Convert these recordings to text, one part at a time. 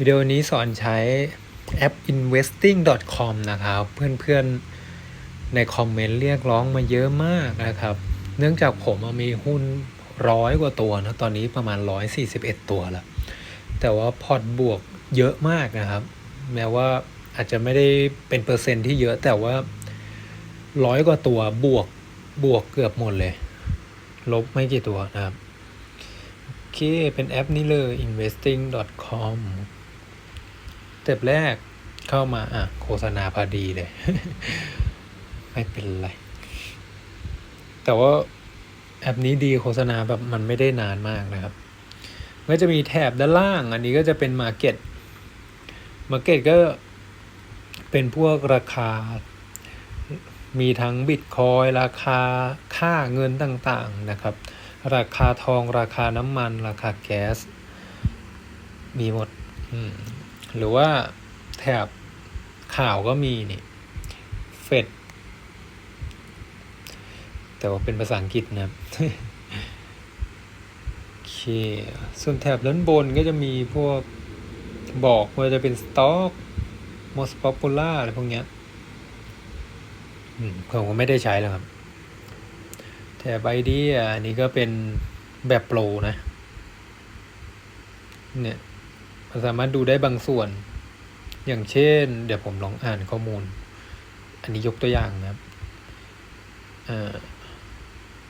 วิดีโอนี้สอนใช้แอป investing.com นะครับ เพื่อนๆในคอมเมนต์เรียกร้องมาเยอะมากนะครับ เนื่องจากผมมีหุ้นร้อยกว่าตัวนะ ตอนนี้ประมาณ 141 ตัวแล้ว แต่ว่าพอร์ตบวกเยอะมากนะครับ แม้ว่าอาจจะไม่ได้เป็นเปอร์เซ็นต์ที่เยอะแต่ว่าร้อยกว่าตัวบวกบวกเกือบหมดเลย ลบไม่กี่ตัวนะครับ โอเค เป็นแอปนี้เลย investing.com เต็ปแรกเข้ามาอะโฆษณาพอดีเลย ไม่เป็นไร แต่ว่าแอปนี้ดีโฆษณาแบบมันไม่ได้นานมากนะครับ ก็จะมีแถบด้านล่าง อันนี้ก็จะเป็น Market Market ก็เป็นพวกราคา มีทั้งบิตคอยราคาค่าเงินต่างๆนะครับ ราคาทองราคาน้ำมัน ราคาแก๊ส มีหมด หรือว่าแถบข่าวก็มีนี่เฟดแต่ว่าเป็นภาษาอังกฤษนะครับโอเค ส่วนแถบด้านบนก็จะมีพวกบอกว่าจะเป็นสต็อก most popular อะไรพวกเนี้ยผมก็ไม่ได้ใช้แล้วครับ แถบไอเดียอันนี้ก็เป็นแบบโปรนะ เนี่ย มันสามารถดูได้บางส่วน อย่างเช่น เดี๋ยวผมลองอ่านข้อมูล อันนี้ยกตัวอย่างนะครับอ่า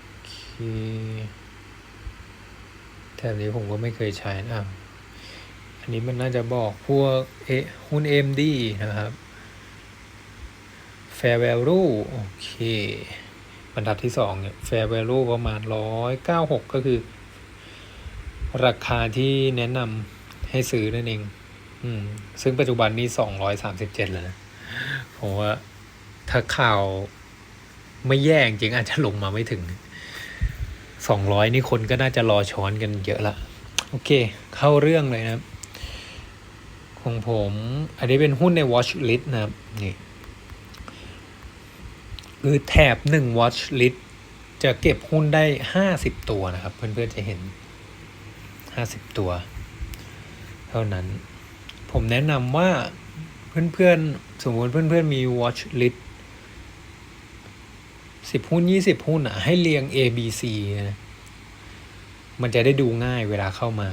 โอเคแถบนี้ผมก็ไม่เคยใช้นะอะอันนี้มันน่าจะบอกพวกเอหุ้น AMD นะครับ Fair Value โอเค บรรทัดที่สองเนี่ย Fair Value ประมาณร้อยเก้าหกก็คือ ราคาที่แนะนำ ให้ซื้อนั่นเอง อืม ซึ่งปัจจุบันนี้สองร้อยสามสิบเจ็ดแล้วนะผมว่าถ้าข่าวไม่แย่จริงอาจจะลงมาไม่ถึงสองร้อยนี่คนก็น่าจะรอช้อนกันเยอะละ โอเค เข้าเรื่องเลยนะของผม อันนี้เป็นหุ้นใน watch list นะครับ นี่คือแถบหนึ่ง watch list จะเก็บหุ้นได้ห้าสิบตัวนะครับ เพื่อนๆจะเห็นห้าสิบตัว ท่านั้น ผมแนะนำว่าเพื่อนๆ สมมติเพื่อนๆ มี watch list สิบหุ้นยี่สิบหุ้นอะ ให้เรียง A B C นะมันจะได้ดูง่ายเวลาเข้ามา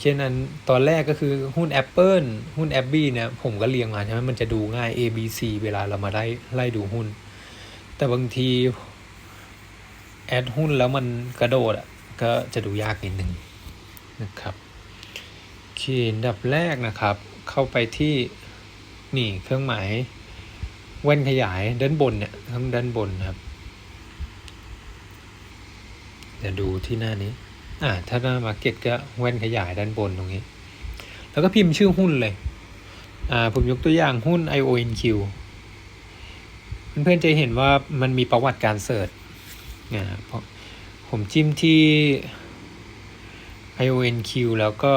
เช่นอันตอนแรกก็คือหุ้น Apple หุ้น a b b เนี่ยผมก็เรียงมาใช่ไหมมันจะดูง่าย A B C เวลาเรามาไล่ไล่ดูหุ้น แต่บางทีแอดหุ้นแล้วมันกระโดดอะก็จะดูยากนิดนึงนะครับ เคอันดับแรกนะครับ เข้าไปที่นี่เครื่องหมายแว่นขยายด้านบนเนี่ยข้างด้านบนครับเดี๋ยวดูที่หน้านี้ อ่า ถ้าหน้ามาเก็ตก็แว่นขยายด้านบนตรงนี้ แล้วก็พิมพ์ชื่อหุ้นเลย อ่า ผมยกตัวอย่างหุ้น IONQ เพื่อนๆจะเห็นว่ามันมีประวัติการเสิร์ชอ่าเพราะผมจิ้มที่ IONQ แล้วก็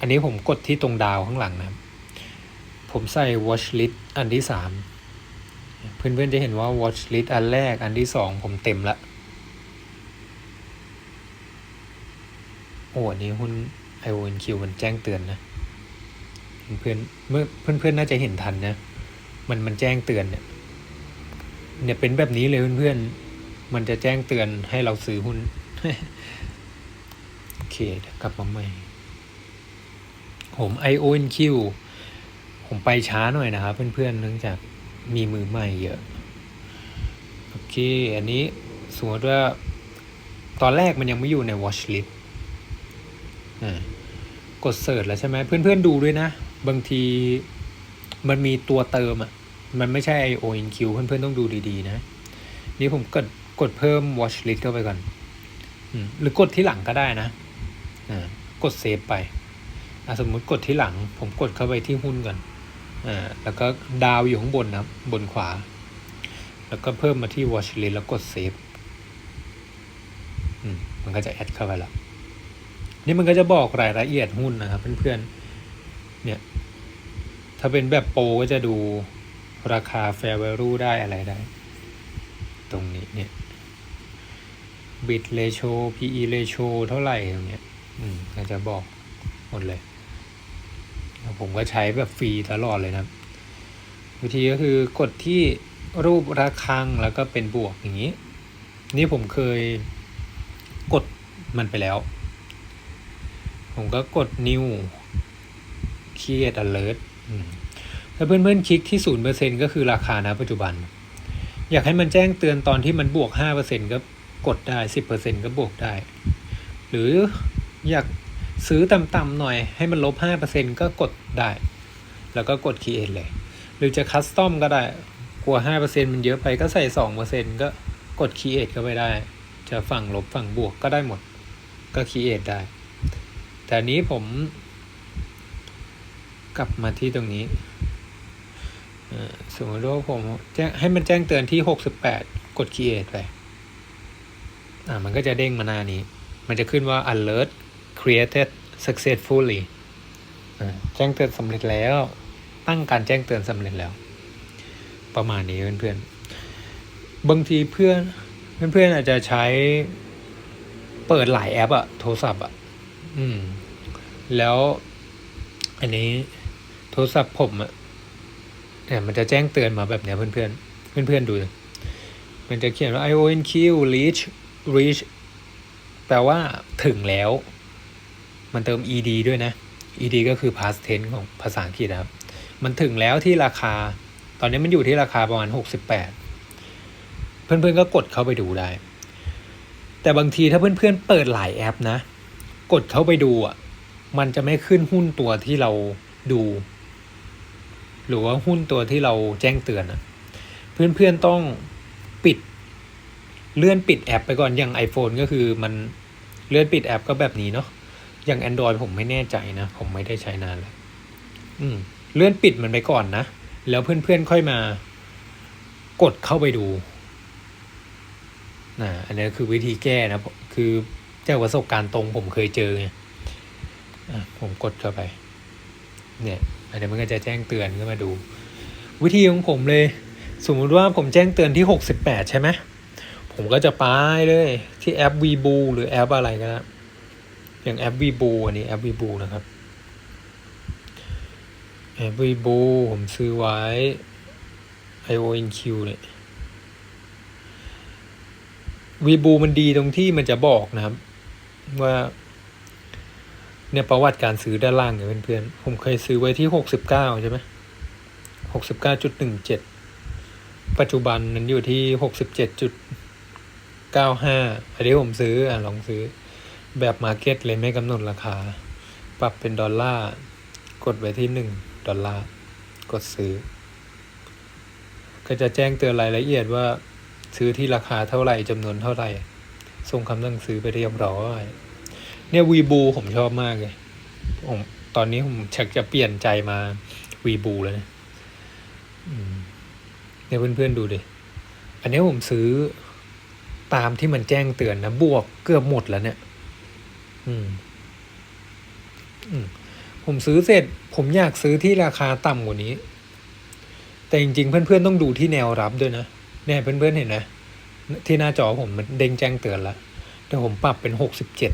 อันนี้ผมกดที่ตรงดาวข้างหลังนะครับ ผมใส่ watch list อันที่สามเพื่อนๆจะเห็นว่า watch list อันแรกอันที่สองผมเต็มละโอ้อันนี้หุ้น IONQ มันแจ้งเตือนนะ เพื่อนเมื่อเพื่อนๆน่าจะเห็นทันนะ มันมันแจ้งเตือนเนี่ยเนี่ยเป็นแบบนี้เลยเพื่อนๆ มันจะแจ้งเตือนให้เราซื้อหุ้น โอเคเดี๋ยวกลับมาใหม่ ผม IONQ ผมไปช้าหน่อยนะครับเพื่อนๆเนื่องจากมีมือใหม่เยอะ โอเค อันนี้สมมติว่า ตอนแรกมันยังไม่อยู่ใน watch list กดเสิร์ชแล้วใช่ไหมเพื่อนๆดูด้วยนะ บางทีมันมีตัวเติมอะ มันไม่ใช่ IONQ เพื่อนๆต้องดูดีๆนะ นี่ผมกดกดเพิ่ม watch list เข้าไปก่อน หรือกดที่หลังก็ได้นะ กดเซฟไป สมมุติกดที่หลัง ผมกดเข้าไปที่หุ้นก่อนอ่าแล้วก็ดาวอยู่ข้างบนนะครับ บนขวา แล้วก็เพิ่มมาที่ watch list แล้วกดเซฟอืมมันก็จะแอดเข้าไปแล้ว นี่มันก็จะบอกรายละเอียดหุ้นนะครับเพื่อนๆ เนี่ย ถ้าเป็นแบบโปรก็จะดูราคา fair value ได้อะไรได้ ตรงนี้เนี่ย bit ratio PE ratio เท่าไหร่ตรงเนี้ย อืมก็จะบอกหมดเลย ผมก็ใช้แบบฟรีตลอดเลยนะวิธีก็คือกดที่รูประฆังแล้วก็เป็นบวกอย่างนี้ นี่ผมเคยกดมันไปแล้ว ผมก็กด new create alert อืมถ้าเพื่อนๆคลิกที่ศูนย์เปอร์เซ็นก็คือราคาณปัจจุบัน อยากให้มันแจ้งเตือนตอนที่มันบวกห้าเปอร์เซ็นก็กดได้สิบเปอร์เซ็นก็บวกได้ หรืออยาก ซื้อต่ำๆหน่อยให้มันลบห้าเปอร์เซ็นก็กดได้ แล้วก็กด create เลย หรือจะคัสตอมก็ได้ กลัวห้าเปอร์เซ็นมันเยอะไปก็ใส่สองเปอร์เซ็นก็กด create เข้าไปได้ จะฝั่งลบฝั่งบวกก็ได้หมด ก็ create ได้ แต่นี้ผม กลับมาที่ตรงนี้อ่อสมมติว่าผมแจ้งให้มันแจ้งเตือนที่หกสิบแปดกด create ไป อ่า มันก็จะเด้งมาหน้านี้ มันจะขึ้นว่า alert created successfully แจ้งเตือนสำเร็จแล้ว ตั้งการแจ้งเตือนสำเร็จแล้ว ประมาณนี้เพื่อนๆ บางทีเพื่อนเพื่อนๆอาจจะใช้เปิดหลายแอปอะโทรศัพท์อะอืม แล้ว อันนี้โทรศัพท์ผมอะเนี่ยมันจะแจ้งเตือนมาแบบเนี้ยเพื่อนๆ เพื่อนๆดู มันจะเขียนว่า IONQ reach reach แปลว่าถึงแล้ว มันเติม ed ด้วยนะ ed ก็คือ past tense ของภาษาอังกฤษครับ มันถึงแล้วที่ราคา ตอนนี้มันอยู่ที่ราคาประมาณ 68 เพื่อนๆก็กดเข้าไปดูได้ แต่บางทีถ้าเพื่อนๆเปิดหลายแอปนะ กดเข้าไปดูอะ มันจะไม่ขึ้นหุ้นตัวที่เราดู หรือว่าหุ้นตัวที่เราแจ้งเตือนอะ เพื่อนๆต้องปิดเลื่อนปิดแอปไปก่อนอย่าง iPhone ก็คือมันเลื่อนปิดแอปก็แบบนี้เนาะ อย่าง Android ผมไม่แน่ใจนะ ผมไม่ได้ใช้นานแล้วอืม เลื่อนปิดมันไปก่อนนะ แล้วเพื่อนๆค่อยมา กดเข้าไปดูนะอันนี้คือวิธีแก้นะ คือจากประสบการณ์ตรงผมเคยเจอไงผมกดเข้าไป เนี่ย อันนี้มันก็จะแจ้งเตือนขึ้นมาดู วิธีของผมเลย สมมุติว่าผมแจ้งเตือนที่หกสิบแปดใช่ไหม ผมก็จะไปเลยที่แอป v b o หรือแอปอะไรก็ได้ว อย่างแอป v b o อันนี้แอป v b o นะครับแอป v b o ผมซื้อไว้ IONQ เนี่ย v b o มันดีตรงที่มันจะบอกนะครับ ว่า เนี่ยประวัติการซื้อด้านล่างเนี่ยเพื่อนๆผมเคยซื้อไว้ที่หกสิบเก้าใช่ไหมหกสิบเก้าจุดหนึ่งเจ็ดปัจจุบันนั้นอยู่ที่หกสิบเจ็ดจุดเก้าห้าอันนี้ผมซื้ออะลองซื้อ แบบมาเก็ตเลยไม่กำหนดราคา ปรับเป็นดอลลาร์ กดไว้ที่หนึ่งดอลลาร์ กดซื้อ ก็จะแจ้งเตือนรายละเอียดว่า ซื้อที่ราคาเท่าไหร่จำนวนเท่าไหร่ ส่งคำสั่งซื้อไปเรียบร้อยเนี่ยวีบูผมชอบมากเลยผมตอนนี้ผมชักจะเปลี่ยนใจมาวีบูแล้วนะเนี่ยเพื่อนๆดูดิ อันนี้ผมซื้อตามที่มันแจ้งเตือนนะ บวกเกือบหมดแล้วเนี่ย อืม อืม ผมซื้อเสร็จ ผมอยากซื้อที่ราคาต่ำกว่านี้ แต่จริงๆ เพื่อนๆ ต้องดูที่แนวรับด้วยนะ เนี่ยเพื่อนๆ เห็นนะ ที่หน้าจอผมมันเด้งแจ้งเตือนล้วแต่ผมปรับเป็นหกสิบเจ็ด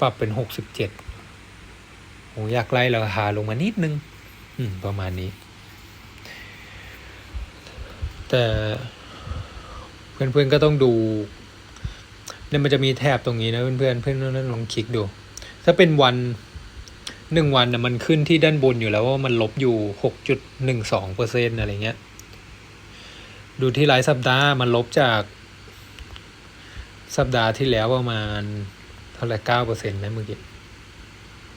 ปรับเป็นหกสิบเจ็ดผมอยากไล่ราคาลงมานิดนึง อืม ประมาณนี้ แต่เพื่อนๆก็ต้องดู เนี่ยมันจะมีแถบตรงนี้นะเพื่อนๆเพื่อนๆลองคลิกดู ถ้าเป็นวันหนึ่งวันนะมันขึ้นที่ด้านบนอยู่แล้วว่ามันลบอยู่หกจุดหนึ่งสองเปอร์เซ็นต์อะไรเงี้ย ดูที่รายสัปดาห์มันลบจาก สัปดาห์ที่แล้วประมาณเท่าไหร่เก้าเปอร์เซ็นต์ไหมเมื่อกี้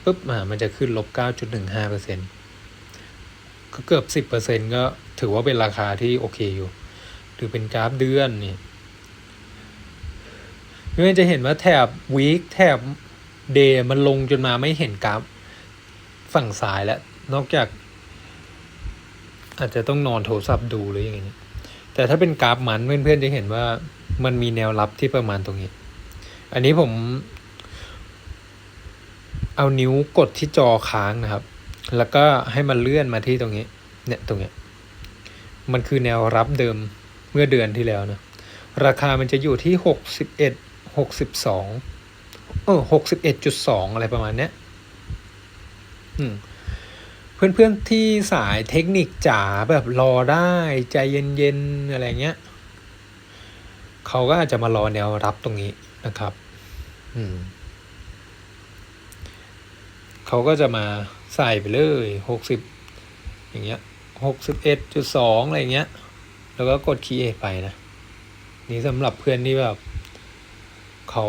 ปุ๊บอ่ามันจะขึ้นลบเก้าจุดหนึ่งห้าเปอร์เซ็นต์ก็เกือบสิบเปอร์เซ็นต์ก็ถือว่าเป็นราคาที่โอเคอยู่ หรือเป็นกราฟเดือนนี่เพื่อนจะเห็นว่าแถบวีคแถบเดย์มันลงจนมาไม่เห็นกราฟฝั่งซ้ายแล้ว นอกจาก อาจจะต้องนอนโทรศัพท์ดูหรืออย่างเงี้ยแต่ถ้าเป็นกราฟมันเพื่อนๆจะเห็นว่ามันมีแนวรับที่ประมาณตรงนี้ อันนี้ผม เอานิ้วกดที่จอค้างนะครับ แล้วก็ให้มันเลื่อนมาที่ตรงนี้ เนี่ยตรงเนี้ย มันคือแนวรับเดิมเมื่อเดือนที่แล้วนะ ราคามันจะอยู่ที่หกสิบเอ็ด หกสิบสองเออหกสิบเอ็ดจุดสองอะไรประมาณเนี้ยอืมเพื่อนๆที่สายเทคนิคจ๋าแบบรอได้ใจเย็นๆอะไรเงี้ยเขาก็อาจจะมารอแนวรับตรงนี้นะครับ อืมเขาก็จะมาใส่ไปเลยหกสิบอย่างเงี้ยหกสิบเอ็ดจุดสองอะไรเงี้ย แล้วก็กดคีย์เอทไปนะ นี่สำหรับเพื่อนที่แบบ เขา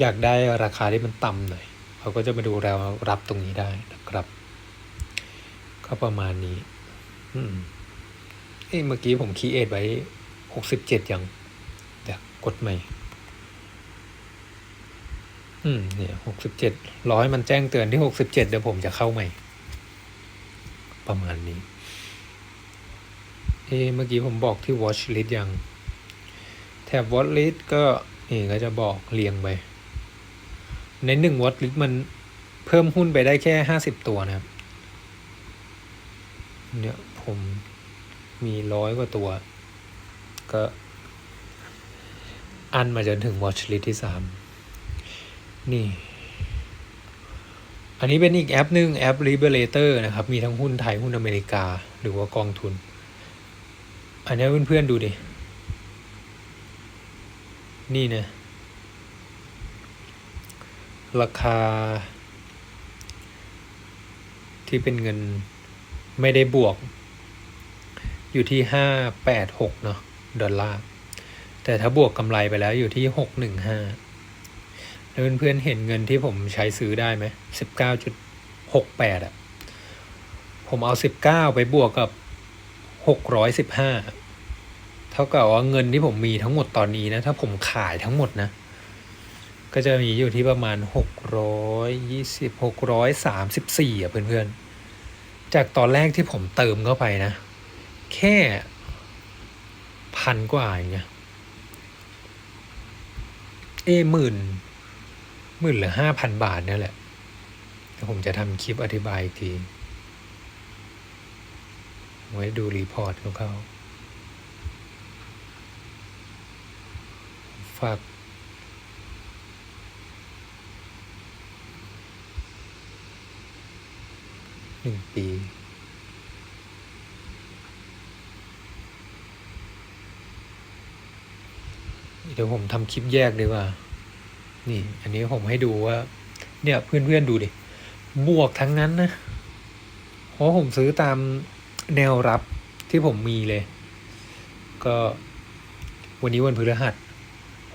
อยากได้ราคาที่มันต่ำหน่อยเขาก็จะมาดูแนวรับตรงนี้ได้นะครับ ก็ประมาณนี้อืมเอ้เมื่อกี้ผมคีเอทไว้หกสิบเจ็ดยังเดี๋ยวกดใหม่ อืมเนี่ยหกสิบเจ็ดร้อยมันแจ้งเตือนที่หกสิบเจ็ดเดี๋ยวผมจะเข้าใหม่ ประมาณนี้ เอะเมื่อกี้ผมบอกที่ watch list ยัง แถบ watch list ก็นี่ก็จะบอกเรียงไป ในหนึ่ง watch list มันเพิ่มหุ้นไปได้แค่ห้าสิบตัวนะครับ เนี่ยผมมีร้อยกว่าตัว ก็อันมาจนถึง watch list ที่สามนี่ อันนี้เป็นอีกแอปหนึ่งแอป Liberator นะครับ มีทั้งหุ้นไทย หุ้นอเมริกา หรือว่ากองทุน อันนี้เพื่อนๆดูดิ นี่นะราคา ที่เป็นเงินไม่ได้บวก อยู่ที่ห้าแปดหกเนาะดอลลาร์ แต่ถ้าบวกกำไรไปแล้วอยู่ที่หกหนึ่งห้าแล้วเพื่อนๆเห็นเงินที่ผมใช้ซื้อได้ไหมสิบเก้าจุดหกแปดอะ ผมเอาสิบเก้าไปบวกกับหกร้อยสิบห้า ท่ากับว่าเงินที่ผมมีทั้งหมดตอนนี้นะ ถ้าผมขายทั้งหมดนะ ก็จะมีอยู่ที่ประมาณหกร้อยยี่สิบหกร้อยสามสิบสี่อะเพื่อนๆ จากตอนแรกที่ผมเติมเข้าไปนะ แค่พันกว่าอย่างเงี้ยเอหมื่นหมื่นหรือห้าพันบาทเนี่ยแหละผมจะทำคลิปอธิบายอีกที ไว้ดูรีพอร์ตของเขา ฝาก หนึ่งปี เดี๋ยวผมทำคลิปแยกดีกว่า นี่ อันนี้ผมให้ดูว่า เนี่ยเพื่อนๆดูดิ บวกทั้งนั้นนะ เพราะผมซื้อตามแนวรับที่ผมมีเลย ก็วันนี้วันพฤหัส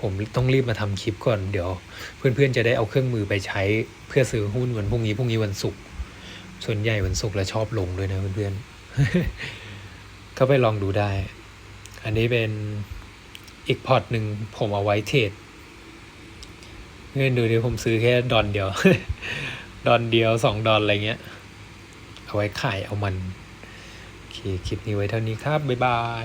ผมต้องรีบมาทำคลิปก่อนเดี๋ยว เพื่อนๆจะได้เอาเครื่องมือไปใช้เพื่อซื้อหุ้นวันพรุ่งนี้พรุ่งนี้วันศุกร์ส่วนใหญ่วันศุกร์แล้วชอบลงด้วยนะเพื่อนๆก็ไปลองดูได้ อันนี้เป็นอีกพอร์ตหนึ่งผมเอาไว้เทรดเงินดูดิผมซื้อแค่ดอนเดียว ดอนเดียวสองดอนอะไรเงี้ย เอาไว้ขายเอามัน โอเค คลิปนี้ไว้เท่านี้ครับ บ๊ายบาย